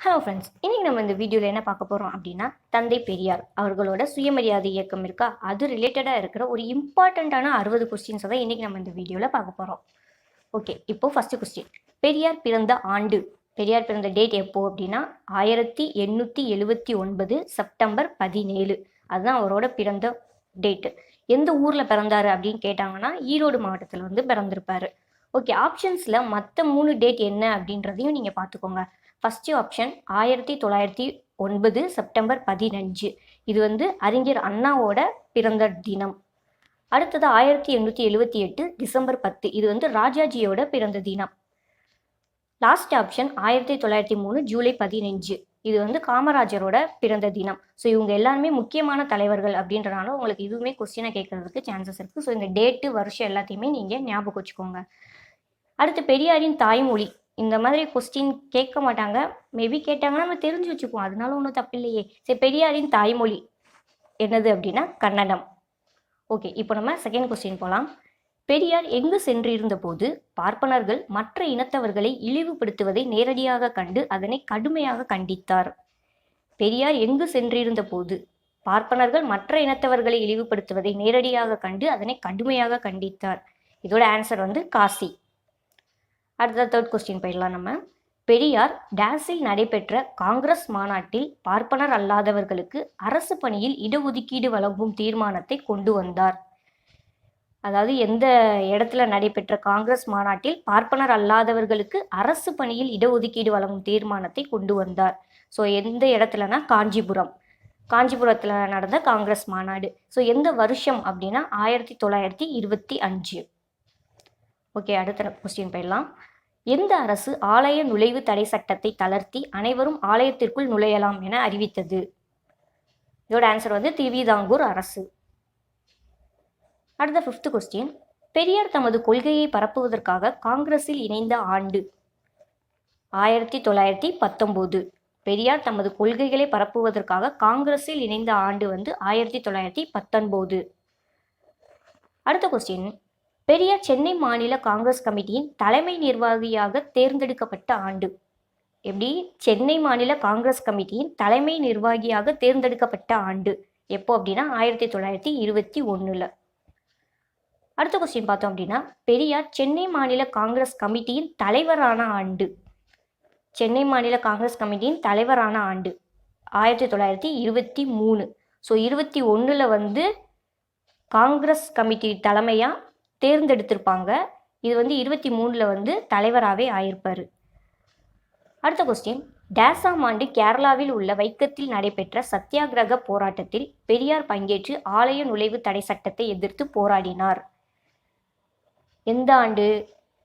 Hello friends இன்னைக்கு நம்ம இந்த வீடியோவில் என்ன பார்க்க போகிறோம் அப்படின்னா தந்தை பெரியார் அவர்களோட சுயமரியாதை இயக்கம் இருக்கா? அது ரிலேட்டடாக இருக்கிற ஒரு இம்பார்ட்டண்ட்டான அறுபது கொஸ்டின்ஸை தான் இன்றைக்கி நம்ம இந்த வீடியோவில் பார்க்க போகிறோம் ஓகே இப்போ ஃபஸ்ட்டு கொஸ்டின் பெரியார் பிறந்த ஆண்டு பெரியார் பிறந்த டேட் எப்போ அப்படின்னா ஆயிரத்தி எண்ணூற்றி எழுபத்தி ஒன்பது செப்டம்பர் பதினேழு. அதுதான் அவரோட பிறந்த டேட்டு எந்த ஊரில் பிறந்தார் அப்படின்னு கேட்டாங்கன்னா ஈரோடு மாவட்டத்தில் வந்து பிறந்திருப்பார். ஓகே ஆப்ஷன்ஸில் மற்ற மூணு டேட் என்ன அப்படின்றதையும் நீங்கள் பார்த்துக்கோங்க. ஃபஸ்ட்டு ஆப்ஷன் ஆயிரத்தி தொள்ளாயிரத்தி ஒன்பது செப்டம்பர் பதினஞ்சு. இது வந்து அறிஞர் அண்ணாவோட பிறந்த தினம். அடுத்தது ஆயிரத்தி எண்ணூற்றி எழுபத்தி எட்டு டிசம்பர் பத்து. இது வந்து ராஜாஜியோட பிறந்த தினம். லாஸ்ட் ஆப்ஷன் ஆயிரத்தி தொள்ளாயிரத்தி மூணு ஜூலை பதினஞ்சு. இது வந்து காமராஜரோட பிறந்த தினம். ஸோ இவங்க எல்லாருமே முக்கியமான தலைவர்கள் அப்படின்றனால உங்களுக்கு இதுவுமே கொஸ்டினை கேட்கறதுக்கு சான்சஸ் இருக்குது ஸோ இந்த டேட்டு வருஷம் எல்லாத்தையுமே நீங்கள் ஞாபகம் வச்சுக்கோங்க. அடுத்து பெரியாரின் தாய்மொழி. இந்த மாதிரி கொஸ்டின் கேட்க மாட்டாங்க. மேபி கேட்டாங்கன்னா நம்ம தெரிஞ்சு வச்சுக்குவோம். அதனால ஒன்றும் தப்பு இல்லையே சரி பெரியாரின் தாய்மொழி என்னது அப்படின்னா கன்னடம். ஓகே இப்போ நம்ம செகண்ட் கொஸ்டின் போகலாம் பெரியார் எங்கு சென்றிருந்த போது பார்ப்பனர்கள் மற்ற இனத்தவர்களை இழிவுபடுத்துவதை நேரடியாக கண்டு அதனை கடுமையாக கண்டித்தார். பெரியார் எங்கு சென்றிருந்த போது பார்ப்பனர்கள் மற்ற இனத்தவர்களை இழிவுபடுத்துவதை நேரடியாக கண்டு அதனை கடுமையாக கண்டித்தார். இதோட ஆன்சர் வந்து காசி. அடுத்த தேர்ட் கொஸ்டின் போயிடலாம் நம்ம. பெரியார் டேஸில் நடைபெற்ற காங்கிரஸ் மாநாட்டில் பார்ப்பனர் அல்லாதவர்களுக்கு அரசு பணியில் இடஒதுக்கீடு வழங்கும் தீர்மானத்தை கொண்டு வந்தார். அதாவது எந்த இடத்துல நடைபெற்ற காங்கிரஸ் மாநாட்டில் பார்ப்பனர் அல்லாதவர்களுக்கு அரசு பணியில் இடஒதுக்கீடு வழங்கும் தீர்மானத்தை கொண்டு வந்தார். ஸோ எந்த இடத்துலனா காஞ்சிபுரம். காஞ்சிபுரத்தில் நடந்த காங்கிரஸ் மாநாடு. ஸோ எந்த வருஷம் அப்படின்னா ஆயிரத்தி தொள்ளாயிரத்தி இருபத்தி அஞ்சு. ஓகே அடுத்த கொஸ்டின் போயிடலாம். எந்த அரசு ஆலய நுழைவு தடை சட்டத்தை தளர்த்தி அனைவரும் ஆலயத்திற்குள் நுழையலாம் என அறிவித்தது? இதோட ஆன்சர் வந்து திருவிதாங்கூர் அரசு. அடுத்த ஃபிஃப்த் கொஸ்டின் பெரியார் தமது கொள்கையை பரப்புவதற்காக காங்கிரஸில் இணைந்த ஆண்டு ஆயிரத்தி தொள்ளாயிரத்தி பத்தொம்போது. பெரியார் தமது கொள்கைகளை பரப்புவதற்காக காங்கிரஸில் இணைந்த ஆண்டு வந்து ஆயிரத்தி தொள்ளாயிரத்தி பத்தொன்பது. அடுத்த கொஸ்டின் பெரியார் சென்னை மாநில காங்கிரஸ் கமிட்டியின் தலைமை நிர்வாகியாக தேர்ந்தெடுக்கப்பட்ட ஆண்டு. எப்படி? சென்னை மாநில காங்கிரஸ் கமிட்டியின் தலைமை நிர்வாகியாக தேர்ந்தெடுக்கப்பட்ட ஆண்டு. எப்போ அப்படின்னா ஆயிரத்தி தொள்ளாயிரத்தி இருபத்தி ஒன்றில் அடுத்த கொஸ்டின் பார்த்தோம் அப்படின்னா பெரியார் சென்னை மாநில காங்கிரஸ் கமிட்டியின் தலைவரான ஆண்டு. சென்னை மாநில காங்கிரஸ் கமிட்டியின் தலைவரான ஆண்டு. ஆயிரத்தி தொள்ளாயிரத்தி இருபத்தி மூணு. ஸோ இருபத்தி ஒன்றில் வந்து காங்கிரஸ் கமிட்டி தலைமையாக தேர்ந்தெடுத்திருப்பாங்க. இது வந்து இருபத்தி மூணில் வந்து தலைவராகவே ஆயிருப்பார். அடுத்த கொஸ்டின் டேசாம் ஆண்டு கேரளாவில் உள்ள வைக்கத்தில் நடைபெற்ற சத்தியாகிரக போராட்டத்தில் பெரியார் பங்கேற்று ஆலய நுழைவு தடை சட்டத்தை எதிர்த்து போராடினார். எந்த ஆண்டு?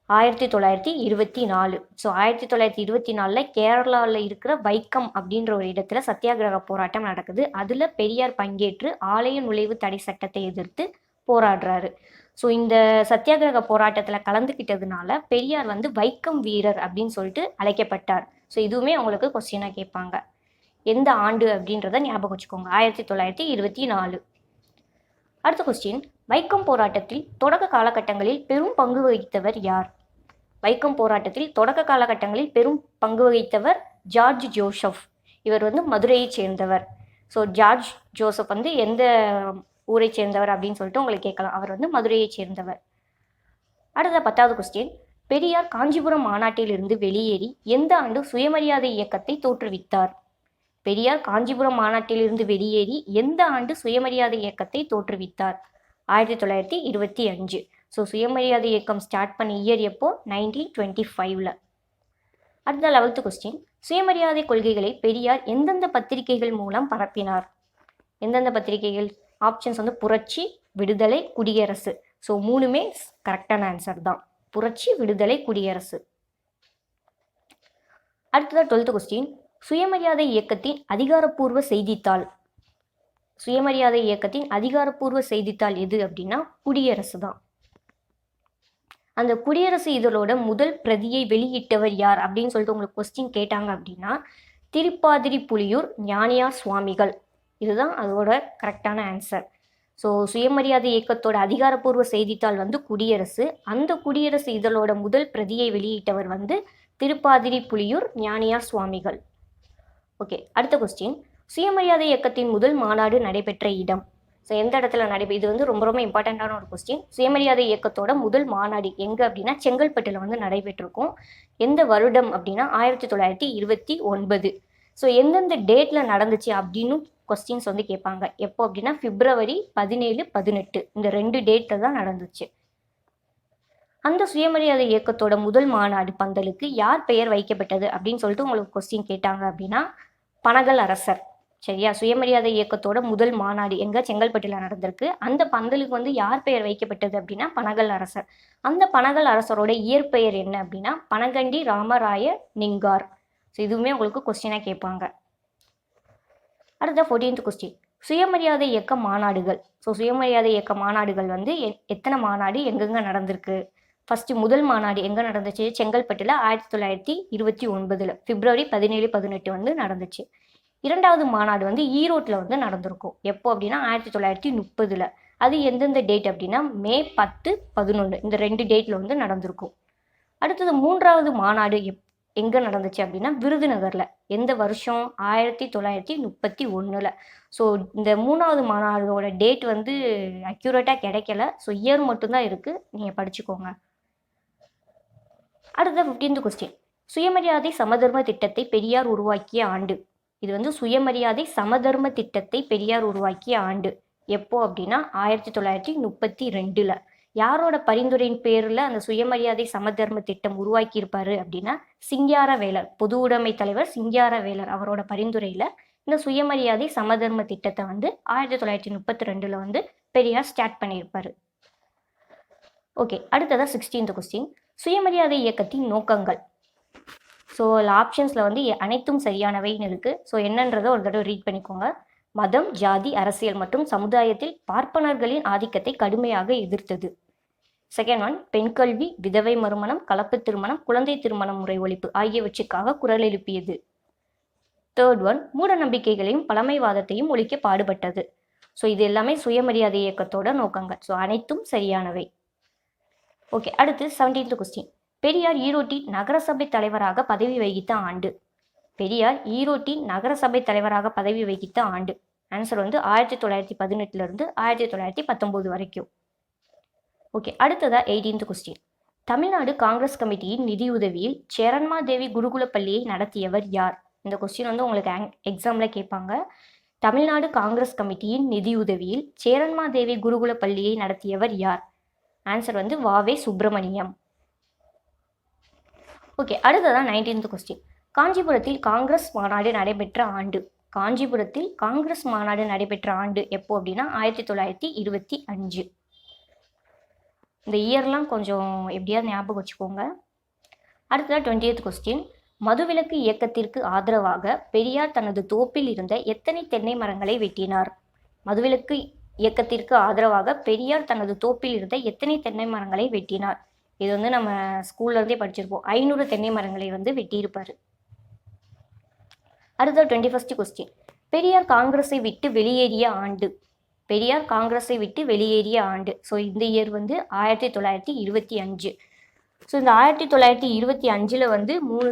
ஆயிரத்தி தொள்ளாயிரத்தி இருபத்தி நாலு. ஸோ ஆயிரத்தி தொள்ளாயிரத்தி இருபத்தி நாலில் கேரளாவில் இருக்கிற வைக்கம் அப்படின்ற ஒரு இடத்துல சத்தியாகிரக போராட்டம் நடக்குது. அதில் பெரியார் பங்கேற்று ஆலய நுழைவு தடை சட்டத்தை எதிர்த்து போராடுறாரு. ஸோ இந்த சத்தியாகிரக போராட்டத்தில் கலந்துக்கிட்டதுனால பெரியார் வந்து வைக்கம் வீரர் அப்படின்னு சொல்லிட்டு அழைக்கப்பட்டார். ஸோ இதுவுமே அவங்களுக்கு கொஸ்டினாக கேட்பாங்க. எந்த ஆண்டு அப்படின்றத ஞாபகம் வச்சுக்கோங்க. ஆயிரத்தி தொள்ளாயிரத்தி இருபத்தி நாலு. அடுத்த கொஸ்டின் வைக்கம் போராட்டத்தில் தொடக்க காலகட்டங்களில் பெரும் பங்கு வகித்தவர் யார்? வைக்கம் போராட்டத்தில் தொடக்க காலகட்டங்களில் பெரும் பங்கு வகித்தவர் ஜார்ஜ் ஜோசப். இவர் வந்து மதுரையைச் சேர்ந்தவர். ஸோ ஜார்ஜ் ஜோசப் வந்து எந்த ஊரை சேர்ந்தவர் அப்படின்னு சொல்லிட்டு உங்களுக்கு கேட்கலாம். அவர் வந்து மதுரையை சேர்ந்தவர். அடுத்த பத்தாவது கொஸ்டின் பெரியார் காஞ்சிபுரம் மாநாட்டிலிருந்து வெளியேறி எந்த ஆண்டு சுயமரியாதை இயக்கத்தை தோற்றுவித்தார்? பெரியார் காஞ்சிபுரம் மாநாட்டிலிருந்து வெளியேறி எந்த ஆண்டு சுயமரியாதை இயக்கத்தை தோற்றுவித்தார்? ஆயிரத்தி தொள்ளாயிரத்தி இருபத்தி அஞ்சு. ஸோ சுயமரியாதை இயக்கம் ஸ்டார்ட் பண்ண இயர் எப்போ? நைன்டீன் டுவெண்ட்டி ஃபைவ்ல அடுத்த லெவல்த்து கொஸ்டின் சுயமரியாதை கொள்கைகளை பெரியார் எந்தெந்த பத்திரிகைகள் மூலம் பரப்பினார்? எந்தெந்த பத்திரிகைகள்? ஆப்ஷன்ஸ் வந்து புரட்சி விடுதலை குடியரசு. ஸோ மூணுமே கரெக்டான ஆன்சர் தான். புரட்சி விடுதலை குடியரசு. அடுத்ததாக டுவெல்த் கொஸ்டின் சுயமரியாதை இயக்கத்தின் அதிகாரப்பூர்வ செய்தித்தாள். சுயமரியாதை இயக்கத்தின் அதிகாரப்பூர்வ செய்தித்தாள் எது அப்படின்னா குடியரசு தான். அந்த குடியரசு இதழோட முதல் பிரதியை வெளியிட்டவர் யார் அப்படின்னு சொல்லிட்டு உங்களுக்கு கொஸ்டின் கேட்டாங்க அப்படின்னா திருப்பாதிரி புலியூர் ஞானியா சுவாமிகள். இதுதான் அதோட கரெக்டான ஆன்சர். ஸோ சுயமரியாதை இயக்கத்தோட அதிகாரப்பூர்வ செய்தித்தாள் வந்து குடியரசு. அந்த குடியரசு இதழோட முதல் பிரதியை வெளியிட்டவர் வந்து திருப்பாதிரி புலியூர் ஞானியார் சுவாமிகள். ஓகே அடுத்த கொஸ்டின் சுயமரியாதை இயக்கத்தின் முதல் மாநாடு நடைபெற்ற இடம். ஸோ எந்த இடத்துல நடைபெ இது வந்து ரொம்ப ரொம்ப இம்பார்ட்டண்ட்டான ஒரு கொஸ்டின் சுயமரியாதை இயக்கத்தோட முதல் மாநாடு எங்கே அப்படின்னா செங்கல்பட்டில் வந்து நடைபெற்றிருக்கும். எந்த வருடம் அப்படின்னா ஆயிரத்தி தொள்ளாயிரத்தி இருபத்தி ஒன்பது. ஸோ எந்தெந்த டேட்டில் நடந்துச்சு அப்படின்னு கொஸ்டின்ஸ் வந்து கேட்பாங்க. எப்போ அப்படின்னா பிப்ரவரி பதினேழு பதினெட்டு. இந்த ரெண்டு டேட்டில் தான் நடந்துச்சு. அந்த சுயமரியாதை இயக்கத்தோட முதல் மாநாடு பந்தலுக்கு யார் பெயர் வைக்கப்பட்டது அப்படின்னு சொல்லிட்டு உங்களுக்கு கொஸ்டின் கேட்டாங்க அப்படின்னா பனகல் அரசர். சரியா? சுயமரியாதை இயக்கத்தோட முதல் மாநாடு எங்க செங்கல்பட்டில் நடந்திருக்கு. அந்த பந்தலுக்கு வந்து யார் பெயர் வைக்கப்பட்டது அப்படின்னா பனகல் அரசர். அந்த பனகல் அரசரோட இயற்பெயர் என்ன அப்படின்னா பனகண்டி ராமராய நிங்கார் ஸோ இதுவுமே உங்களுக்கு கொஸ்டினாக கேட்பாங்க. அடுத்த ஃபோர்டீன்த் கொஸ்டின் சுயமரியாதை இயக்க மாநாடுகள். ஸோ சுயமரியாதை இயக்க மாநாடுகள் வந்து எத்தனை மாநாடு எங்கெங்கே நடந்திருக்கு? ஃபஸ்ட்டு முதல் மாநாடு எங்கே நடந்துச்சு? செங்கல்பட்டில் ஆயிரத்தி தொள்ளாயிரத்தி இருபத்தி ஒன்பதில் பிப்ரவரி பதினேழு பதினெட்டு வந்து நடந்துச்சு. இரண்டாவது மாநாடு வந்து ஈரோட்டில் வந்து நடந்திருக்கும். எப்போ அப்படின்னா ஆயிரத்தி தொள்ளாயிரத்தி முப்பதில். அது எந்தெந்த டேட் அப்படின்னா மே பத்து பதினொன்று இந்த ரெண்டு டேட்டில் வந்து நடந்திருக்கும். அடுத்தது மூன்றாவது மாநாடு எப் எங்கே நடந்துச்சு அப்படின்னா விருதுநகரில் எந்த வருஷம்? ஆயிரத்தி தொள்ளாயிரத்தி முப்பத்தி ஒன்றில் ஸோ இந்த மூணாவது மாநாடோட டேட் வந்து அக்யூரேட்டாக கிடைக்கல. ஸோ இயர் மட்டும்தான் இருக்குது நீங்கள் படிச்சுக்கோங்க. அடுத்த ஃபிஃப்டீன்த் கொஸ்டின் சுயமரியாதை சமதர்ம திட்டத்தை பெரியார் உருவாக்கிய ஆண்டு. இது வந்து சுயமரியாதை சமதர்ம திட்டத்தை பெரியார் உருவாக்கிய ஆண்டு. எப்போ அப்படின்னா? ஆயிரத்தி தொள்ளாயிரத்தி முப்பத்தி ரெண்டில். யாரோட பரிந்துரையின் பேரில் அந்த சுயமரியாதை சமதர்ம திட்டம் உருவாக்கியிருப்பாரு அப்படின்னா சிங்காரவேலர் பொது உடைமை தலைவர் சிங்காரவேலர் அவரோட பரிந்துரையில் இந்த சுயமரியாதை சமதர்ம திட்டத்தை வந்து ஆயிரத்தி தொள்ளாயிரத்தி முப்பத்தி ரெண்டில் வந்து பெரியார் ஸ்டார்ட் பண்ணியிருப்பாரு. ஓகே அடுத்ததாக சிக்ஸ்டீன்த் கொஸ்டின் சுயமரியாதை இயக்கத்தின் நோக்கங்கள். ஸோ ஆப்ஷன்ஸில் வந்து அனைத்தும் சரியானவைன்னு இருக்குது ஸோ என்னன்றதை ஒரு தடவை ரீட் பண்ணிக்கோங்க. மதம் ஜாதி அரசியல் மற்றும் சமுதாயத்தில் பார்ப்பனர்களின் ஆதிக்கத்தை கடுமையாக எதிர்த்தது. செகண்ட் ஒன் பெண் கல்வி விதவை மறுமணம் கலப்பு திருமணம் குழந்தை திருமணம் முறை ஒழிப்பு ஆகியவற்றுக்காக குரல் எழுப்பியது. தேர்ட் ஒன் மூட நம்பிக்கைகளையும் பழமைவாதத்தையும் ஒழிக்க பாடுபட்டது. ஸோ இது எல்லாமே சுயமரியாதை இயக்கத்தோட நோக்கங்கள். ஸோ அனைத்தும் சரியானவை. ஓகே அடுத்து செவன்டீன்த் கொஸ்டின் பெரியார் ஈரோட்டி நகரசபை தலைவராக பதவி வகித்த ஆண்டு. பெரியார் ஈரோட்டின் நகரசபை தலைவராக பதவி வகித்த ஆண்டு. ஆன்சர் வந்து ஆயிரத்தி தொள்ளாயிரத்தி பதினெட்டுல இருந்து ஆயிரத்தி தொள்ளாயிரத்தி பத்தொம்போது வரைக்கும். ஓகே அடுத்ததா எயிட்டீன்த் கொஸ்டின் தமிழ்நாடு காங்கிரஸ் கமிட்டியின் நிதியுதவியில் சேரன்மாதேவி குருகுல பள்ளியை நடத்தியவர் யார்? இந்த கொஸ்டின் வந்து உங்களுக்கு எக்ஸாமில் கேட்பாங்க. தமிழ்நாடு காங்கிரஸ் கமிட்டியின் நிதியுதவியில் சேரன்மாதேவி குருகுல பள்ளியை நடத்தியவர் யார்? ஆன்சர் வந்து வாவே சுப்பிரமணியம். ஓகே அடுத்ததான் நைன்டீன்த் கொஸ்டின் காஞ்சிபுரத்தில் காங்கிரஸ் மாநாடு நடைபெற்ற ஆண்டு. காஞ்சிபுரத்தில் காங்கிரஸ் மாநாடு நடைபெற்ற ஆண்டு எப்போ அப்படின்னா ஆயிரத்தி தொள்ளாயிரத்தி இருபத்தி அஞ்சு. இந்த இயர்லாம் கொஞ்சம் எப்படியாவது ஞாபகம் வச்சுக்கோங்க. அடுத்தது டுவெண்ட்டி எய்த் கொஸ்டின் மதுவிலக்கு இயக்கத்திற்கு ஆதரவாக பெரியார் தனது தோப்பில் இருந்த எத்தனை தென்னை மரங்களை வெட்டினார்? மதுவிலக்கு இயக்கத்திற்கு ஆதரவாக பெரியார் தனது தோப்பில் இருந்த எத்தனை தென்னை மரங்களை வெட்டினார்? இது வந்து நம்ம ஸ்கூல்லேருந்தே படிச்சிருப்போம். ஐநூறு தென்னை மரங்களை வந்து வெட்டியிருப்பார். அடுத்த டுவெண்ட்டி ஃபஸ்ட்டு கொஸ்டின் பெரியார் காங்கிரஸை விட்டு வெளியேறிய ஆண்டு. பெரியார் காங்கிரஸை விட்டு வெளியேறிய ஆண்டு. ஸோ இந்த இயர் வந்து ஆயிரத்தி தொள்ளாயிரத்தி இருபத்தி அஞ்சு. ஸோ இந்த ஆயிரத்தி தொள்ளாயிரத்தி இருபத்தி அஞ்சில் வந்து மூணு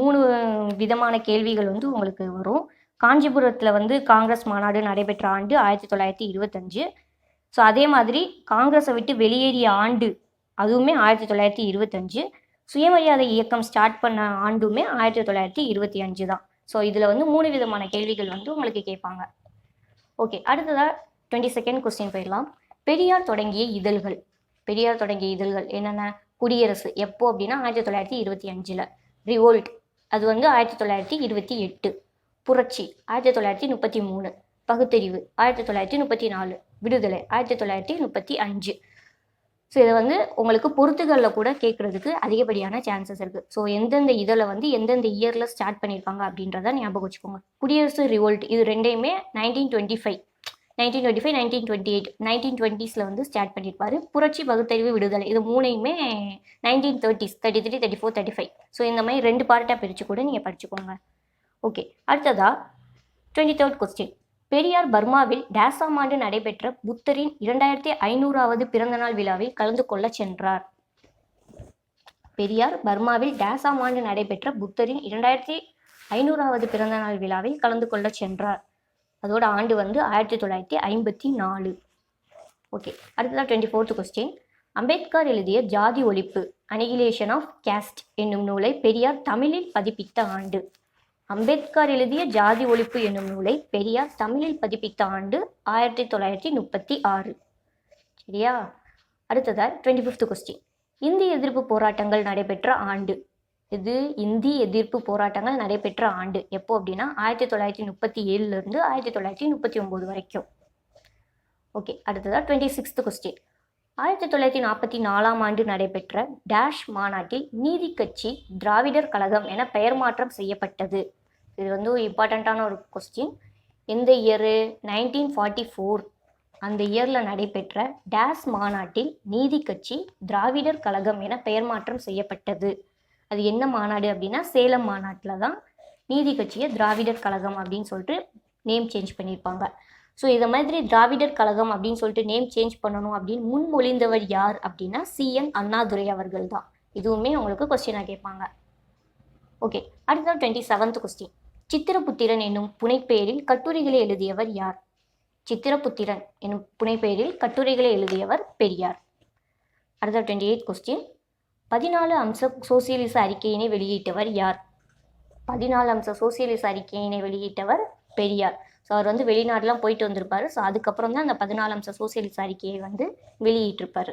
மூணு விதமான கேள்விகள் வந்து உங்களுக்கு வரும். காஞ்சிபுரத்தில் வந்து காங்கிரஸ் மாநாடு நடைபெற்ற ஆண்டு ஆயிரத்தி தொள்ளாயிரத்தி இருபத்தஞ்சு. ஸோ அதே மாதிரி காங்கிரஸை விட்டு வெளியேறிய ஆண்டு அதுவுமே ஆயிரத்தி தொள்ளாயிரத்தி இருபத்தஞ்சு. சுயமரியாதை இயக்கம் ஸ்டார்ட் பண்ண ஆண்டுமே ஆயிரத்தி தொள்ளாயிரத்தி இருபத்தி அஞ்சு தான். ஸோ இதில் வந்து மூணு விதமான கேள்விகள் வந்து உங்களுக்கு கேட்பாங்க. ஓகே அடுத்ததாக டுவெண்ட்டி செகண்ட் கொஸ்டின் போயிடலாம். பெரியார் தொடங்கிய இதழ்கள். பெரியார் தொடங்கிய இதழ்கள் என்னென்ன? குடியரசு. எப்போ அப்படின்னா ஆயிரத்தி தொள்ளாயிரத்தி இருபத்தி அஞ்சில். ரிவோல்ட் அது வந்து ஆயிரத்தி தொள்ளாயிரத்தி இருபத்தி எட்டு. புரட்சி. ஆயிரத்தி தொள்ளாயிரத்தி முப்பத்தி மூணு. பகுத்தறிவு. ஆயிரத்தி தொள்ளாயிரத்தி முப்பத்தி நாலு. விடுதலை. ஆயிரத்தி தொள்ளாயிரத்தி முப்பத்தி அஞ்சு. ஸோ இதை வந்து உங்களுக்கு பொறுத்துகளில் கூட கேட்குறதுக்கு அதிகப்படியான சான்சஸ் இருக்குது ஸோ எந்தெந்த இதில் வந்து எந்தெந்த இயரில் ஸ்டார்ட் பண்ணியிருக்காங்க அப்படின்றத ஞாபகம் வச்சுக்கோங்க. குடியரசு ரிவோல்ட் இது ரெண்டையுமே nineteen twenty five nineteen twenty five nineteen twenty eight nineteen டுவெண்ட்டீஸில் வந்து ஸ்டார்ட் பண்ணியிருப்பாரு புரட்சி பகுத்தறிவு விடுதலை இது மூணையுமே nineteen thirties thirty three thirty four thirty five so இந்த மாதிரி ரெண்டு பார்ட்டாக பிரித்து கூட நீங்கள் படிச்சுக்கோங்க. ஓகே அடுத்ததா டுவெண்ட்டி தேர்ட் கொஸ்டின் பெரியார் பர்மாவில் டேசாம் ஆண்டு நடைபெற்ற புத்தரின் இரண்டாயிரத்தி ஐநூறாவது பிறந்தநாள் விழாவில் கலந்து கொள்ள சென்றார். பெரியார் பர்மாவில் டேசாம் ஆண்டு நடைபெற்ற புத்தரின் இரண்டாயிரத்தி ஐநூறாவது பிறந்தநாள் விழாவில் கலந்து கொள்ள சென்றார். அதோட ஆண்டு வந்து ஆயிரத்தி தொள்ளாயிரத்தி ஐம்பத்தி நாலு. ஓகே அடுத்ததான் டுவெண்ட்டி ஃபோர்த் கொஸ்டின் அம்பேத்கர் எழுதிய ஜாதி ஒழிப்பு அனிகிலேஷன் ஆஃப் கேஸ்ட் என்னும் நூலை பெரியார் தமிழில் பதிப்பித்த ஆண்டு. அம்பேத்கர் எழுதிய ஜாதி ஒழிப்பு என்னும் நூலை பெரியார் தமிழில் பதிப்பித்த ஆண்டு ஆயிரத்தி தொள்ளாயிரத்தி முப்பத்தி ஆறு. சரியா? அடுத்ததாக டுவெண்ட்டி ஃபிஃப்த் கொஸ்டின் இந்தி எதிர்ப்பு போராட்டங்கள் நடைபெற்ற ஆண்டு. இது இந்தி எதிர்ப்பு போராட்டங்கள் நடைபெற்ற ஆண்டு. எப்போ அப்படின்னா ஆயிரத்தி தொள்ளாயிரத்தி முப்பத்தி ஏழுலேருந்து ஆயிரத்தி தொள்ளாயிரத்தி முப்பத்தி ஒம்பது வரைக்கும். ஓகே அடுத்ததாக டுவெண்ட்டி சிக்ஸ்த் கொஸ்டின் ஆயிரத்தி தொள்ளாயிரத்தி நாற்பத்தி நாலாம் ஆண்டு நடைபெற்ற டேஷ் மாநாட்டில் நீதி கட்சி திராவிடர் கழகம் என பெயர் மாற்றம் செய்யப்பட்டது. இது வந்து ஒரு இம்பார்ட்டண்ட்டான ஒரு கொஸ்டின் எந்த இயரு நைன்டீன் ஃபார்ட்டி ஃபோர் அந்த இயரில் நடைபெற்ற டேஸ் மாநாட்டில் நீதி கட்சி திராவிடர் கழகம் என பெயர் மாற்றம் செய்யப்பட்டது. அது என்ன மாநாடு அப்படின்னா சேலம் மாநாட்டில் தான் நீதி கட்சியை திராவிடர் கழகம் அப்படின்னு சொல்லிட்டு நேம் சேஞ்ச் பண்ணியிருப்பாங்க ஸோ இதை மாதிரி திராவிடர் கழகம் அப்படின்னு சொல்லிட்டு நேம் சேஞ்ச் பண்ணணும் அப்படின்னு முன்மொழிந்தவர் யார் அப்படின்னா சிஎன் அண்ணாதுரை அவர்கள் தான். இதுவுமே உங்களுக்கு கொஸ்டினாக கேட்பாங்க. ஓகே அடுத்தது டுவெண்ட்டி செவன்த் கொஸ்டின் சித்திரபுத்திரன் என்னும் புனைப்பெயரில் கட்டுரைகளை எழுதியவர் யார்? சித்திரபுத்திரன் என்னும் புனைப்பெயரில் கட்டுரைகளை எழுதியவர் பெரியார். அடுத்த டுவெண்ட்டி எயிட் கொஸ்டின் பதினாலு அம்ச சோசியலிச அறிக்கையினை வெளியிட்டவர் யார்? பதினாலு அம்ச சோசியலிச அறிக்கையினை வெளியிட்டவர் பெரியார். ஸோ அவர் வந்து வெளிநாடெலாம் போயிட்டு வந்திருப்பார். ஸோ அதுக்கப்புறம் தான் அந்த பதினாலு அம்ச சோசியலிஸ்ட் அறிக்கையை வந்து வெளியிட்டிருப்பார்.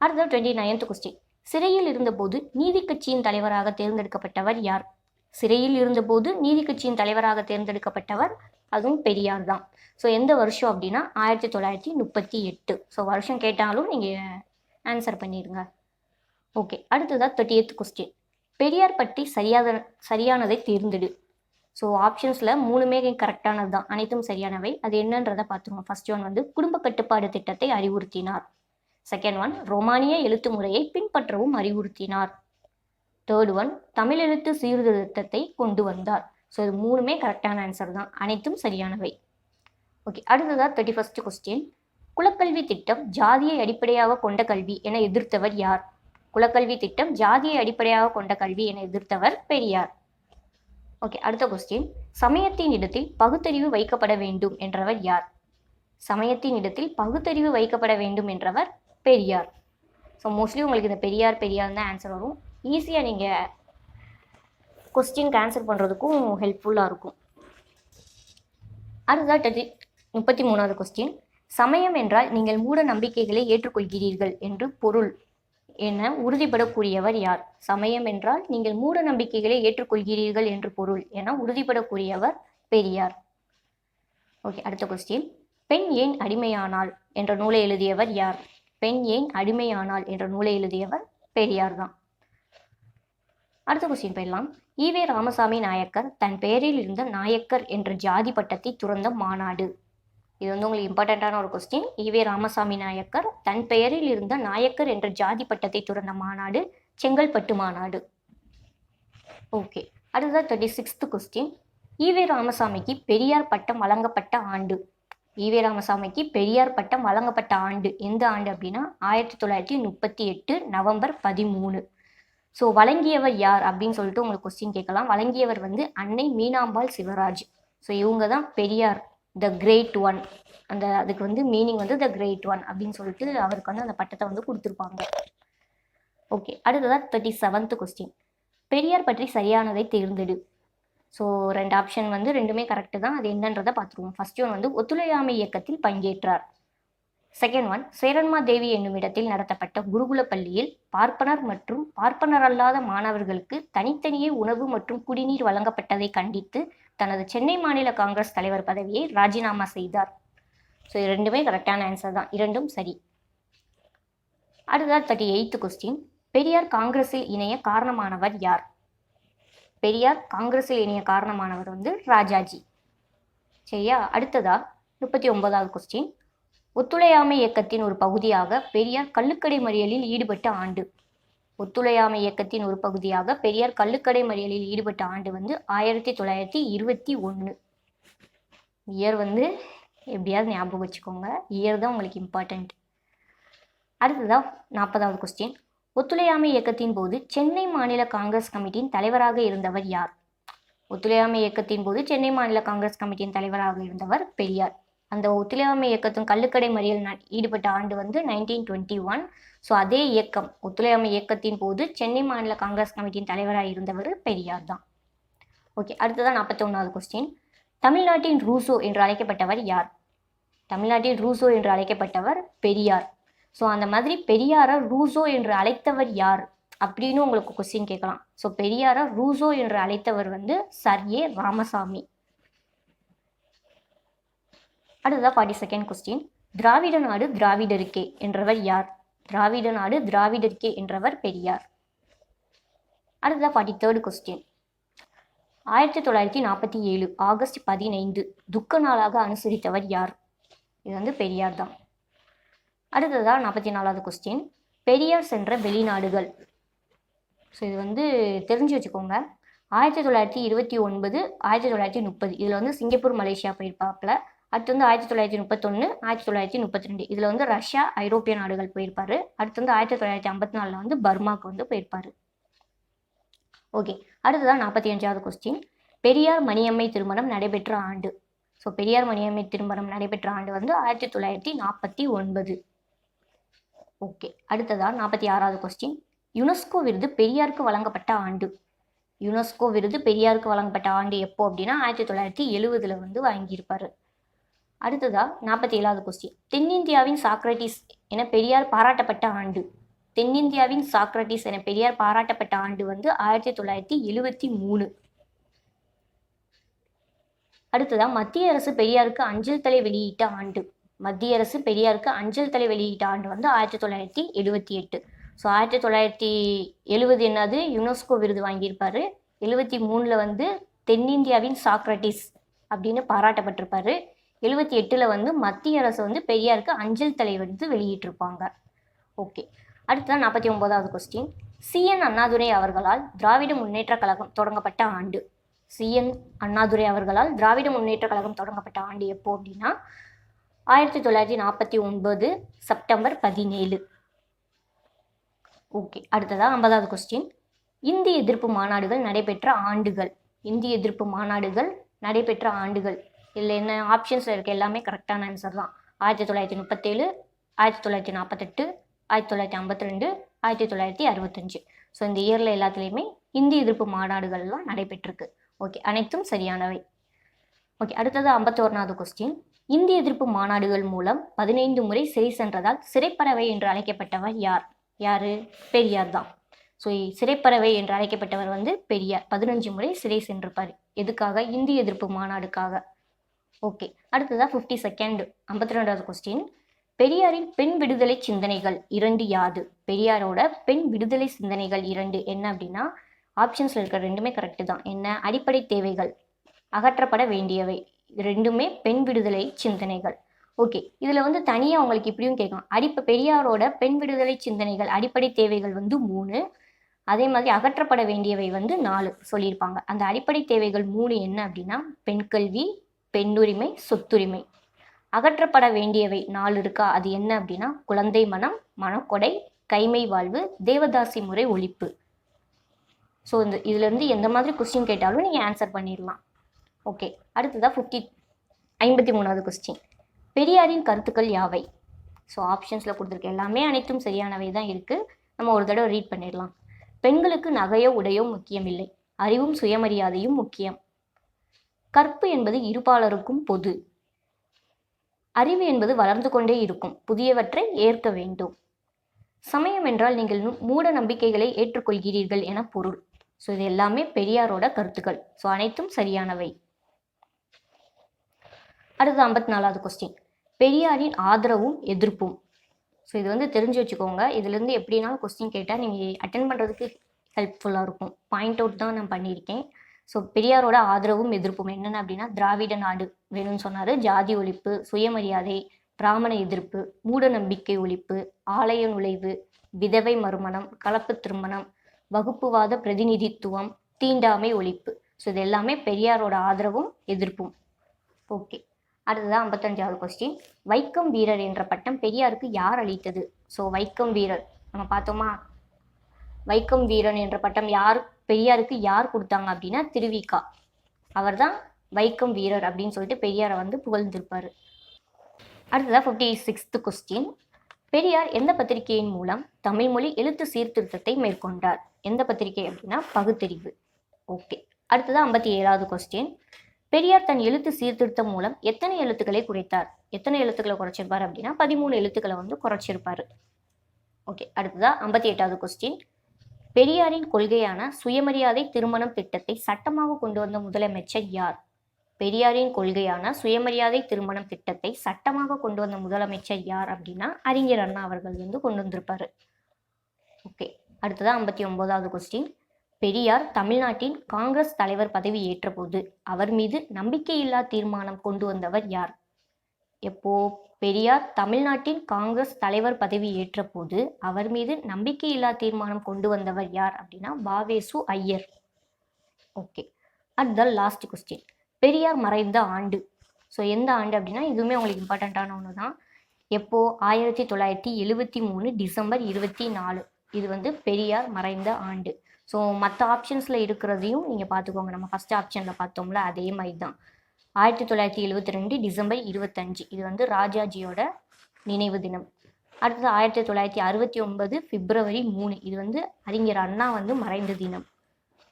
அடுத்தது டுவெண்ட்டி நைன்த் கொஸ்டின் சிறையில் இருந்தபோது நீதி கட்சியின் தலைவராக தேர்ந்தெடுக்கப்பட்டவர் யார்? சிறையில் இருந்தபோது நீதி கட்சியின் தலைவராக தேர்ந்தெடுக்கப்பட்டவர் அதுவும் பெரியார் தான். ஸோ எந்த வருஷம் அப்படின்னா ஆயிரத்தி தொள்ளாயிரத்தி முப்பத்தி எட்டு. ஸோ வருஷம் கேட்டாலும் நீங்கள் ஆன்சர் பண்ணிடுங்க ஓகே அடுத்ததாக தேர்ட்டி எய்த் கொஸ்டின் பெரியார் பற்றி சரியாத சரியானதை தேர்ந்தெடு. ஸோ ஆப்ஷன்ஸில் மூணுமே கரெக்டானது தான் அனைத்தும் சரியானவை. அது என்னன்றதை பார்த்துருவோம். ஃபர்ஸ்ட் ஒன் வந்து குடும்ப கட்டுப்பாடு திட்டத்தை அறிவுறுத்தினார். செகண்ட் ஒன் ரொமானிய எழுத்து முறையை பின்பற்றவும் அறிவுறுத்தினார். தேர்ட் ஒன் தமிழ் எழுத்து சீர்திருத்தத்தை கொண்டு வந்தார். ஸோ இது மூணுமே கரெக்டான ஆன்சர் தான். அனைத்தும் சரியானவை. ஓகே அடுத்ததாக தேர்ட்டி ஃபஸ்ட் கொஸ்டின் குலக்கல்வி திட்டம் ஜாதியை அடிப்படையாக கொண்ட கல்வி என எதிர்த்தவர் யார்? குலக்கல்வி திட்டம் ஜாதியை அடிப்படையாக கொண்ட கல்வி என எதிர்த்தவர் பெரியார். ஓகே அடுத்த கொஸ்டின் சமயத்தின் இடத்தில் பகுத்தறிவு வைக்கப்பட வேண்டும் என்றவர் யார்? சமயத்தின் இடத்தில் பகுத்தறிவு வைக்கப்பட வேண்டும் என்றவர் பெரியார். ஸோ மோஸ்ட்லி உங்களுக்கு இந்த பெரியார் பெரியார் தான் ஆன்சர் வரும். ஈஸியாக நீங்கள் கொஸ்டினுக்கு ஆன்சர் பண்ணுறதுக்கும் ஹெல்ப்ஃபுல்லாக இருக்கும். அடுத்ததாக தேர்ட்டி முப்பத்தி மூணாவது கொஸ்டின் சமயம் என்றால் நீங்கள் மூட நம்பிக்கைகளை ஏற்றுக்கொள்கிறீர்கள் என்று பொருள். என உறுதிப்படக்கூடியவர் யார்? சமயம் என்றால் நீங்கள் மூட நம்பிக்கைகளை ஏற்றுக்கொள்கிறீர்கள் என்று பொருள் என உறுதிப்படக்கூடியவர் பெரியார். ஓகே அடுத்த கொஸ்டின் பெண் ஏன் அடிமையானாள் என்ற நூலை எழுதியவர் யார்? பெண் ஏன் அடிமையானாள் என்ற நூலை எழுதியவர் பெரியார் தான். அடுத்த கொஸ்டின் போயிடலாம். ஈவே ராமசாமி நாயக்கர் தன் பெயரில் இருந்த நாயக்கர் என்ற ஜாதி பட்டத்தை துறந்த மாநாடு. இது வந்து உங்களுக்கு இம்பார்ட்டண்ட்டான ஒரு question E V Ramasamy Naicker தன் பெயரில் இருந்த நாயக்கர் என்ற ஜாதி பட்டத்தை துறந்த மாநாடு செங்கல்பட்டு மாநாடு. ஓகே அடுத்ததான் தேர்ட்டி சிக்ஸ்த் கொஸ்டின் ஈவே ராமசாமிக்கு பெரியார் பட்டம் வழங்கப்பட்ட ஆண்டு. ஈவே ராமசாமிக்கு பெரியார் பட்டம் வழங்கப்பட்ட ஆண்டு எந்த ஆண்டு அப்படின்னா ஆயிரத்தி தொள்ளாயிரத்தி முப்பத்தி எட்டு நவம்பர் பதிமூணு. ஸோ வழங்கியவர் யார் அப்படின்னு சொல்லிட்டு உங்களுக்கு கொஸ்டின் கேட்கலாம். வழங்கியவர் வந்து அன்னை மீனாம்பாள் சிவராஜ் ஸோ இவங்க தான் பெரியார். த கிரேட் ஒன் அந்த அதுக்கு வந்து மீனிங் வந்து த கிரேட் ஒன் அப்படின்னு சொல்லிட்டு அவருக்கு வந்து அந்த பட்டத்தை வந்து கொடுத்துருப்பாங்க. ஓகே அடுத்ததாக தேர்ட்டி செவன்த் கொஸ்டின் பெரியார் பற்றி சரியானதை தேர்ந்தெடு. ஸோ ரெண்டு ஆப்ஷன் வந்து ரெண்டுமே கரெக்டு தான். அது என்னன்றதை பார்த்துருவோம். ஃபர்ஸ்ட் ஒன் வந்து ஒத்துழையாமை இயக்கத்தில் பங்கேற்றார். செகண்ட் ஒன் சேரன்மா தேவி என்னும் இடத்தில் நடத்தப்பட்ட குருகுல பள்ளியில் பார்ப்பனர் மற்றும் பார்ப்பனர் அல்லாத மாணவர்களுக்கு தனித்தனியே உணவு மற்றும் குடிநீர் வழங்கப்பட்டதை கண்டித்து தனது சென்னை மாநில காங்கிரஸ் தலைவர் பதவியை ராஜினாமா செய்தார். ஸோ இது ரெண்டுமே கரெக்டான ஆன்சர் தான். இரண்டும் சரி. அடுத்ததாக தேர்ட்டி எயித்து கொஸ்டின் பெரியார் காங்கிரஸில் இணைய காரணமானவர் யார்? பெரியார் காங்கிரஸில் இணைய காரணமானவர் வந்து ராஜாஜி. சரியா? அடுத்ததா முப்பத்தி ஒன்பதாவது கொஸ்டின் ஒத்துழையாமை இயக்கத்தின் ஒரு பகுதியாக பெரியார் கள்ளுக்கடை மறியலில் ஈடுபட்ட ஆண்டு. ஒத்துழையாமை இயக்கத்தின் ஒரு பகுதியாக பெரியார் கள்ளுக்கடை மறியலில் ஈடுபட்ட ஆண்டு வந்து ஆயிரத்தி தொள்ளாயிரத்தி இருபத்தி ஒன்று இயர் வந்து எப்படியாவது ஞாபகம் வச்சுக்கோங்க. இயர் தான் உங்களுக்கு இம்பார்ட்டண்ட் அடுத்ததாக நாற்பதாவது கொஸ்டின் ஒத்துழையாமை இயக்கத்தின் போது சென்னை மாநில காங்கிரஸ் கமிட்டியின் தலைவராக இருந்தவர் யார்? ஒத்துழையாமை இயக்கத்தின் போது சென்னை மாநில காங்கிரஸ் கமிட்டியின் தலைவராக இருந்தவர் பெரியார். அந்த ஒத்துழையாமை இயக்கத்தின் கள்ளுக்கடை மறியல் ஈடுபட்ட ஆண்டு வந்து நைன்டீன் டுவெண்ட்டி ஒன் ஸோ அதே இயக்கம் ஒத்துழையாமை இயக்கத்தின் போது சென்னை மாநில காங்கிரஸ் கமிட்டியின் தலைவராக இருந்தவர் பெரியார் தான். ஓகே அடுத்ததான் நாற்பத்தி ஒன்றாவது கொஸ்டின் தமிழ்நாட்டின் ரூசோ என்று அழைக்கப்பட்டவர் யார்? தமிழ்நாட்டின் ரூசோ என்று அழைக்கப்பட்டவர் பெரியார். ஸோ அந்த மாதிரி பெரியாரை ரூசோ என்று அழைத்தவர் யார்? அப்படின்னு உங்களுக்கு கொஸ்டின் கேட்கலாம். ஸோ பெரியாரை ரூசோ என்று அழைத்தவர் வந்து சர் ஏ ராமசாமி. அடுத்ததான் ஃபார்ட்டி செகண்ட் கொஸ்டின் திராவிட நாடு திராவிடருக்கே என்றவர் யார்? திராவிட நாடு திராவிடர்க்கே என்றவர் பெரியார். அடுத்ததாக ஃபார்ட்டி தேர்ட் கொஸ்டின் ஆயிரத்தி தொள்ளாயிரத்தி நாற்பத்தி ஏழு ஆகஸ்ட் பதினைந்து துக்க நாளாக அனுசரித்தவர் யார்? இது வந்து பெரியார் தான். அடுத்ததாக நாற்பத்தி நாலாவது கொஸ்டின் பெரியார் சென்ற வெளிநாடுகள். ஸோ இது வந்து தெரிஞ்சு வச்சுக்கோங்க. ஆயிரத்தி தொள்ளாயிரத்தி இருபத்தி ஒன்பது ஆயிரத்தி தொள்ளாயிரத்தி முப்பது. இதில் வந்து சிங்கப்பூர் மலேசியா போயிருப்பாப்புல. அடுத்து வந்து ஆயிரத்தி தொள்ளாயிரத்தி முப்பத்தொன்று ஆயிரத்தி தொள்ளாயிரத்தி முப்பத்தி ரெண்டு இதில் வந்து ரஷ்யா ஐரோப்பிய நாடுகள் போயிருப்பாரு. அடுத்து வந்து ஆயிரத்தி தொள்ளாயிரத்தி ஐம்பத்தி நாலில் வந்து பர்மாவுக்கு வந்து போயிருப்பாரு. ஓகே. அடுத்ததான் நாற்பத்தி அஞ்சாவது கொஸ்டின் பெரியார் மணியம்மை திருமணம் நடைபெற்ற ஆண்டு. ஸோ பெரியார் மணியம்மை திருமணம் நடைபெற்ற ஆண்டு வந்து ஆயிரத்தி தொள்ளாயிரத்தி நாற்பத்தி ஒன்பது. ஓகே. அடுத்ததாக நாற்பத்தி ஆறாவது கொஸ்டின் யுனெஸ்கோ விருது பெரியாருக்கு வழங்கப்பட்ட ஆண்டு. யுனெஸ்கோ விருது பெரியாருக்கு வழங்கப்பட்ட ஆண்டு எப்போ அப்படின்னா ஆயிரத்தி தொள்ளாயிரத்தி எழுவதில் வந்து வாங்கியிருப்பாரு. அடுத்ததா நாற்பத்தி ஏழாவது கொஸ்டின் தென்னிந்தியாவின் சாக்ரட்டிஸ் என பெரியார் பாராட்டப்பட்ட ஆண்டு. தென்னிந்தியாவின் சாக்ரட்டிஸ் என பெரியார் பாராட்டப்பட்ட ஆண்டு வந்து ஆயிரத்தி தொள்ளாயிரத்தி எழுவத்தி மூணு. அடுத்ததா மத்திய அரசு பெரியாருக்கு அஞ்சல் தலை வெளியிட்ட ஆண்டு. மத்திய அரசு பெரியாருக்கு அஞ்சல் தலை வெளியிட்ட ஆண்டு வந்து ஆயிரத்தி தொள்ளாயிரத்தி எழுவத்தி எட்டு. ஸோ ஆயிரத்தி தொள்ளாயிரத்தி எழுவது என்னது? யுனெஸ்கோ விருது வாங்கியிருப்பாரு. எழுவத்தி மூணில் வந்து தென்னிந்தியாவின் சாக்ரட்டிஸ் அப்படின்னு பாராட்டப்பட்டிருப்பாரு. எழுபத்தி எட்டில் வந்து மத்திய அரசு வந்து பெரியாருக்கு அஞ்சல் தலை வந்து வெளியிட்டிருப்பாங்க. ஓகே. அடுத்ததான் நாற்பத்தி ஒன்பதாவது கொஸ்டின் சிஎன் அண்ணாதுரை அவர்களால் திராவிட முன்னேற்ற கழகம் தொடங்கப்பட்ட ஆண்டு. சிஎன் அண்ணாதுரை அவர்களால் திராவிட முன்னேற்ற கழகம் தொடங்கப்பட்ட ஆண்டு எப்போ அப்படின்னா ஆயிரத்தி தொள்ளாயிரத்தி நாற்பத்தி ஒன்பது செப்டம்பர் பதினேழு. ஓகே. அடுத்ததாக ஐம்பதாவது கொஸ்டின் இந்தி எதிர்ப்பு மாநாடுகள் நடைபெற்ற ஆண்டுகள். இந்தி எதிர்ப்பு மாநாடுகள் நடைபெற்ற ஆண்டுகள். இதில் என்ன ஆப்ஷன்ஸில் இருக்க எல்லாமே கரெக்டான ஆன்சர் தான். ஆயிரத்தி தொள்ளாயிரத்தி முப்பத்தேழு ஆயிரத்தி தொள்ளாயிரத்தி நாற்பத்தெட்டு ஆயிரத்தி தொள்ளாயிரத்தி ஐம்பத்தி ரெண்டு ஆயிரத்தி தொள்ளாயிரத்தி அறுபத்தஞ்சு. ஸோ இந்த இயரில் எல்லாத்துலேயுமே இந்தி எதிர்ப்பு மாநாடுகள்லாம் நடைபெற்றிருக்கு. ஓகே அனைத்தும் சரியானவை. ஓகே அடுத்தது ஐம்பத்தோருனாவது கொஸ்டின் இந்திய எதிர்ப்பு மாநாடுகள் மூலம் பதினைந்து முறை சிறை சென்றதால் சிறைப்பறவை என்று அழைக்கப்பட்டவர் யார்? யாரு? பெரியார் தான். ஸோ சிறைப்பறவை என்று அழைக்கப்பட்டவர் வந்து பெரியார். பதினஞ்சு முறை சிறை சென்றிருப்பார். எதுக்காக? இந்திய எதிர்ப்பு மாநாடுக்காக. ஓகே. அடுத்ததா ஃபிஃப்டி செகண்ட் ஐம்பத்தி ரெண்டாவது கொஸ்டின் பெரியாரின் பெண் விடுதலை சிந்தனைகள் இரண்டு யாது? பெரியாரோட பெண் விடுதலை சிந்தனைகள் இரண்டு என்ன அப்படின்னா ஆப்ஷன்ஸில் இருக்கிற ரெண்டுமே கரெக்டு தான். என்ன? அடிப்படை தேவைகள் அகற்றப்பட வேண்டியவை. ரெண்டுமே பெண் விடுதலை சிந்தனைகள். ஓகே. இதில் வந்து தனியாக உங்களுக்கு இப்படியும் கேட்கலாம். அடிப்ப பெரியாரோட பெண் விடுதலை சிந்தனைகள் அடிப்படை தேவைகள் வந்து மூணு. அதே மாதிரி அகற்றப்பட வேண்டியவை வந்து நாலு சொல்லியிருப்பாங்க. அந்த அடிப்படை தேவைகள் மூணு என்ன அப்படின்னா பெண் கல்வி பெண்ணுரிமை சொத்துரிமை. அகற்றப்பட வேண்டியவை நாலு இருக்கா? அது என்ன அப்படின்னா குழந்தை மனம் மனக்கொடை கைமை வாழ்வு தேவதாசி முறை ஒழிப்பு. ஸோ இந்த இதுலேருந்து எந்த மாதிரி கொஸ்டின் கேட்டாலும் நீங்கள் ஆன்சர் பண்ணிடலாம். ஓகே அடுத்ததாக ஃபிஃப்டி ஐம்பத்தி மூணாவது கொஸ்டின் பெரியாரின் கருத்துக்கள் யாவை? ஸோ ஆப்ஷன்ஸில் கொடுத்துருக்க எல்லாமே அனைத்தும் சரியானவை தான் இருக்குது நம்ம ஒரு தடவை ரீட் பண்ணிடலாம். பெண்களுக்கு நகையோ உடையோ முக்கியமில்லை. அறிவும் சுயமரியாதையும் முக்கியம். கற்பு என்பது இருபாலருக்கும் பொது. அறிவு என்பது வளர்ந்து கொண்டே இருக்கும். புதியவற்றை ஏற்க வேண்டும். சமயம் என்றால் நீங்கள் மூட நம்பிக்கைகளை ஏற்றுக்கொள்கிறீர்கள் என பொருள். ஸோ இது எல்லாமே பெரியாரோட கருத்துக்கள். ஸோ அனைத்தும் சரியானவை. அடுத்து ஐம்பத்தி நாலாவது கொஸ்டின் பெரியாரின் ஆதரவும் எதிர்ப்பும். ஸோ இது வந்து தெரிஞ்சு வச்சுக்கோங்க. இதுலேருந்து எப்படினாலும் கொஸ்டின் கேட்டால் நீங்கள் அட்டன் பண்ணுறதுக்கு ஹெல்ப்ஃபுல்லாக இருக்கும். பாயிண்ட் அவுட் தான் நான் பண்ணியிருக்கேன். ஸோ பெரியாரோட ஆதரவும் எதிர்ப்பும். என்னென்ன அப்படின்னா திராவிட நாடு வேணும்னு சொன்னார். ஜாதி ஒழிப்பு சுயமரியாதை பிராமண எதிர்ப்பு மூட நம்பிக்கை ஒழிப்பு ஆலய நுழைவு விதவை மறுமணம் கலப்பு திருமணம் வகுப்புவாத பிரதிநிதித்துவம் தீண்டாமை ஒழிப்பு. ஸோ இது எல்லாமே பெரியாரோட ஆதரவும் எதிர்ப்பும். ஓகே அடுத்ததான் ஐம்பத்தஞ்சாவது கொஸ்டின் வைக்கம் வீரர் என்ற பட்டம் பெரியாருக்கு யார் அளித்தது? ஸோ வைக்கம் வீரர். நம்ம பார்த்தோமா? வைக்கம் வீரன் என்ற பட்டம் யார் பெரியாருக்கு யார் கொடுத்தாங்க அப்படின்னா திருவிக்கா. அவர் தான் வைக்கம் வீரர் அப்படின்னு சொல்லிட்டு பெரியாரை வந்து புகழ்ந்திருப்பார். அடுத்ததாக ஃபிஃப்டி சிக்ஸ்த்து கொஸ்டின் பெரியார் எந்த பத்திரிகையின் மூலம் தமிழ் மொழி எழுத்து சீர்திருத்தத்தை மேற்கொண்டார்? எந்த பத்திரிகை அப்படின்னா பகுத்தறிவு. ஓகே அடுத்ததாக ஐம்பத்தி ஏழாவது கொஸ்டின் பெரியார் தன் எழுத்து சீர்திருத்தம் மூலம் எத்தனை எழுத்துக்களை குறைத்தார்? எத்தனை எழுத்துக்களை குறைச்சிருப்பார் அப்படின்னா பதிமூணு எழுத்துக்களை வந்து குறைச்சிருப்பார். ஓகே அடுத்ததாக ஐம்பத்தி எட்டாவது கொஸ்டின் பெரியாரின் கொள்கையான சுயமரியாதை திருமணம் திட்டத்தை சட்டமாக கொண்டு வந்த முதலமைச்சர் யார்? பெரியாரின் கொள்கையான சுயமரியாதை திருமணம் திட்டத்தை சட்டமாக கொண்டு வந்த முதலமைச்சர் யார் அப்படின்னா அறிஞர் அண்ணா அவர்கள் வந்து கொண்டு வந்திருப்பாரு. ஓகே அடுத்ததாக ஐம்பத்தி ஒன்பதாவது கொஸ்டின் பெரியார் தமிழ்நாட்டின் காங்கிரஸ் தலைவர் பதவி ஏற்றபோது அவர் மீது நம்பிக்கையில்லா தீர்மானம் கொண்டு வந்தவர் யார்? எப்போ பெரியார் தமிழ்நாட்டின் காங்கிரஸ் தலைவர் பதவி ஏற்றபோது அவர் மீது நம்பிக்கையில்லா தீர்மானம் கொண்டு வந்தவர் யார் அப்படின்னா பாவேசு Iyer. Okay at the last question Periyar மறைந்த ஆண்டு. ஸோ எந்த ஆண்டு அப்படின்னா இதுவுமே உங்களுக்கு இம்பார்ட்டண்ட்டான ஒன்று தான். எப்போ? ஆயிரத்தி தொள்ளாயிரத்தி எழுவத்தி மூணு டிசம்பர் இருபத்தி நாலு. இது வந்து பெரியார் மறைந்த ஆண்டு. ஸோ மற்ற ஆப்ஷன்ஸில் இருக்கிறதையும் நீங்கள் பார்த்துக்கோங்க. நம்ம ஃபஸ்ட் ஆப்ஷனில் பார்த்தோம்ல அதே மாதிரி தான். ஆயிரத்தி தொள்ளாயிரத்தி எழுபத்தி ரெண்டு டிசம்பர் இருபத்தஞ்சு. இது வந்து ராஜாஜியோட நினைவு தினம். அடுத்தது ஆயிரத்தி தொள்ளாயிரத்தி அறுபத்தி ஒன்பது பிப்ரவரி மூணு. இது வந்து அறிஞர் அண்ணா வந்து மறைந்த தினம்.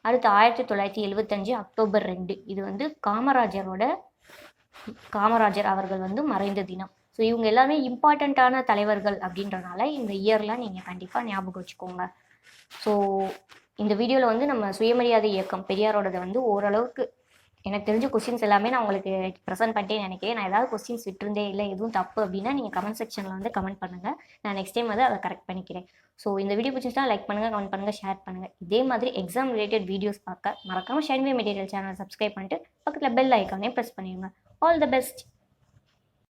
அடுத்து ஆயிரத்தி தொள்ளாயிரத்தி எழுபத்தஞ்சு அக்டோபர் ரெண்டு. இது வந்து காமராஜரோட காமராஜர் அவர்கள் வந்து மறைந்த தினம். ஸோ இவங்க எல்லாமே இம்பார்ட்டண்ட்டான தலைவர்கள் அப்படின்றனால இந்த இயர்லாம் நீங்கள் கண்டிப்பாக ஞாபகம் வச்சுக்கோங்க. ஸோ இந்த வீடியோவில் வந்து நம்ம சுயமரியாதை இயக்கம் பெரியாரோடதை வந்து ஓரளவுக்கு எனக்கு தெரிஞ்ச கொஸ்டின்ஸ் எல்லாமே நான் உங்களுக்கு ப்ரெசென்ட் பண்ணிட்டே நினைக்கிறேன். நான் ஏதாவது கொஸ்டின்ஸ் விட்டுருந்தே இல்லை எதுவும் தப்பு அப்படின்னா நீங்கள் கமெண்ட் செக்ஷனில் வந்து கமெண்ட் பண்ணுங்கள் நான் நெக்ஸ்ட் டைம் வந்து அதை கரெக்ட் பண்ணிக்கிறேன். ஸோ இந்த வீடியோ பிடிச்சிருந்தா லைக் பண்ணுங்கள் கமெண்ட் பண்ணுங்கள் ஷேர் பண்ணுங்கள் இதே மாதிரி எக்ஸாம் ரிலேட்டட் வீடியோஸ் பார்க்க மறக்காமல் ஷைன்வே மெட்டீரியல் சேனல் சப்ஸ்கிரைப் பண்ணிட்டு பக்கத்தில் பெல் ஐக்கானே ப்ரெஸ் பண்ணிடுங்க. All the best